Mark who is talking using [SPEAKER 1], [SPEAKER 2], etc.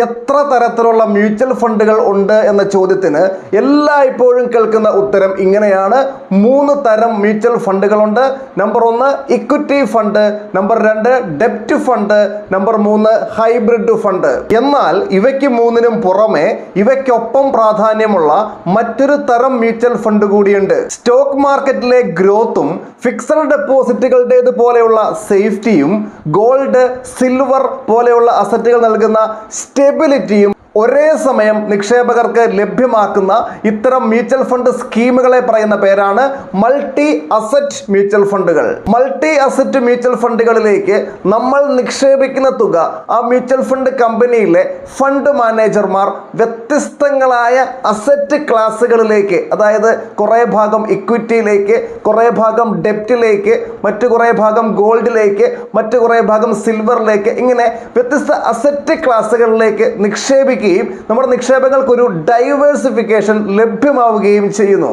[SPEAKER 1] എത്ര തരത്തിലുള്ള മ്യൂച്വൽ ഫണ്ടുകൾ ഉണ്ട് എന്ന ചോദ്യത്തിന് എല്ലായ്പ്പോഴും കേൾക്കുന്ന ഉത്തരം ഇങ്ങനെയാണ്. മൂന്ന് തരം മ്യൂച്വൽ ഫണ്ടുകളുണ്ട് നമ്പർ ഒന്ന് ഇക്വിറ്റി ഫണ്ട് നമ്പർ രണ്ട് ഡെപ്റ്റ് ഫണ്ട് നമ്പർ മൂന്ന് ഹൈബ്രിഡ് ഫണ്ട് എന്നാൽ ഇവയ്ക്ക് മൂന്നിനും പുറമെ ഇവയ്ക്കൊപ്പം പ്രാധാന്യമുള്ള മറ്റൊരു തരം മ്യൂച്വൽ ഫണ്ട് കൂടിയുണ്ട്. സ്റ്റോക്ക് മാർക്കറ്റിലെ ഗ്രോത്തും ഫിക്സഡ് ഡെപ്പോസിറ്റുകളുടേത് പോലെയുള്ള സേഫ്റ്റിയും ഗോൾഡ് സിൽവർ പോലെയുള്ള അസറ്റുകൾ നൽകുന്ന സ്റ്റെബിലിറ്റിയും ഒരേ സമയം നിക്ഷേപകർക്ക് ലഭ്യമാക്കുന്ന ഇത്തരം മ്യൂച്വൽ ഫണ്ട് സ്കീമുകളെ പറയുന്ന പേരാണ് മൾട്ടി അസറ്റ് മ്യൂച്വൽ ഫണ്ടുകൾ. മൾട്ടി അസറ്റ് മ്യൂച്വൽ ഫണ്ടുകളിലേക്ക് നമ്മൾ നിക്ഷേപിക്കുന്ന തുക ആ മ്യൂച്വൽ ഫണ്ട് കമ്പനിയിലെ ഫണ്ട് മാനേജർമാർ വ്യത്യസ്തങ്ങളായ അസറ്റ് ക്ലാസ്സുകളിലേക്ക് അതായത് കുറേ ഭാഗം ഇക്വിറ്റിയിലേക്ക് കുറേ ഭാഗം ഡെപ്റ്റിലേക്ക് മറ്റു കുറേ ഭാഗം ഗോൾഡിലേക്ക് മറ്റു കുറേ ഭാഗം സിൽവറിലേക്ക് ഇങ്ങനെ വ്യത്യസ്ത അസറ്റ് ക്ലാസ്സുകളിലേക്ക് നിക്ഷേപിക്കുകയും നമ്മുടെ നിക്ഷേപങ്ങൾക്കൊരു ഡൈവേഴ്സിഫിക്കേഷൻ ലഭ്യമാവുകയും ചെയ്യുന്നു.